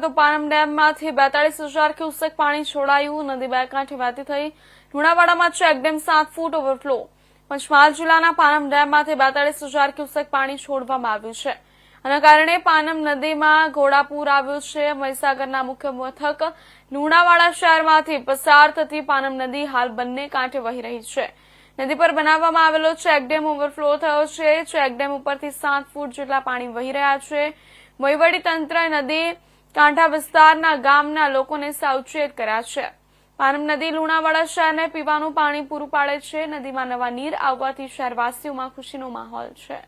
તો પાનમ ડેમમાંથી બેતાળીસ હજાર ક્યુસેક પાણી છોડાયું. નદી બે કાંઠે વહેતી થઈ. લુણાવાડામાં ચેક ડેમ સાત ફૂટ ઓવરફ્લો. પંચમહાલ જિલ્લાના પાનમ ડેમમાંથી બેતાળીસ હજાર ક્યુસેક પાણી છોડવામાં આવ્યું છે. આના કારણે પાનમ નદીમાં ઘોડાપુર આવ્યું છે. મહીસાગરના મુખ્ય મથક લુણાવાડા શહેરમાંથી પસાર થતી પાનમ નદી હાલ બંને કાંઠે વહી રહી છે. નદી પર બનાવવામાં આવેલો ચેકડેમ ઓવરફ્લો થયો છે ચેકડેમ ઉપરથી સાત ફૂટ જેટલા પાણી વહી રહ્યા છે. વહીવટી તંત્ર નદી કાંઠા વિસ્તારના ગામના લોકોને સાવચેત કર્યા છે. પાનમ નદી લુણાવાડા શહેરને પીવાનું પાણી પૂરું પાડે છે. નદીમાં નવા નીર આવવાથી શહેરવાસીઓમાં ખુશીનો માહોલ છે.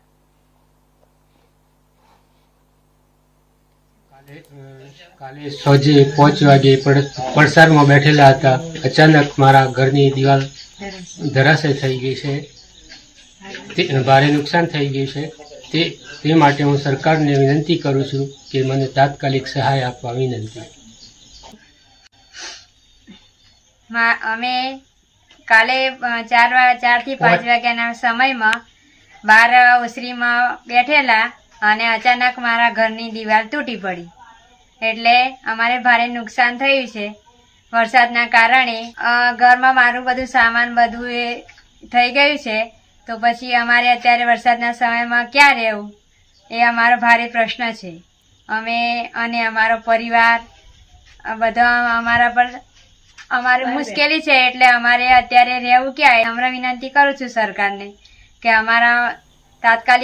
કાલે સોજે પાંચ વાગે પડ- પડસારમાં બેઠેલા હતા. અચાનક મારા ઘરની દિવાલ ધરાશય થઈ ગઈ છે. ભારે નુકસાન થઈ ગયું છે. તે તે માટે હું સરકારને વિનંતી કરું છું કે મને તાત્કાલિક સહાય આપવા વિનંતી. અમે કાલે ચાર ચારથી પાંચ વાગ્યાના સમયમાં બાર ઓસરીમાં બેઠેલા અને અચાનક મારા ઘરની દિવાલ તૂટી પડી. એટલે અમારે ભારે નુકસાન થયું છે. વરસાદના કારણે ઘરમાં મારું બધું સામાન બધું એ થઈ ગયું છે. તો પછી અમારે અત્યારે વરસાદના સમયમાં ક્યાં રહેવું? એ અમારો ભારે પ્રશ્ન છે. અમે અને અમારો પરિવાર બધા અમારા પર અમારે મુશ્કેલી છે એટલે અમારે અત્યારે રહેવું ક્યાં નમ્ર વિનંતી કરું છું સરકારને કે અમારા તાત્કાલિક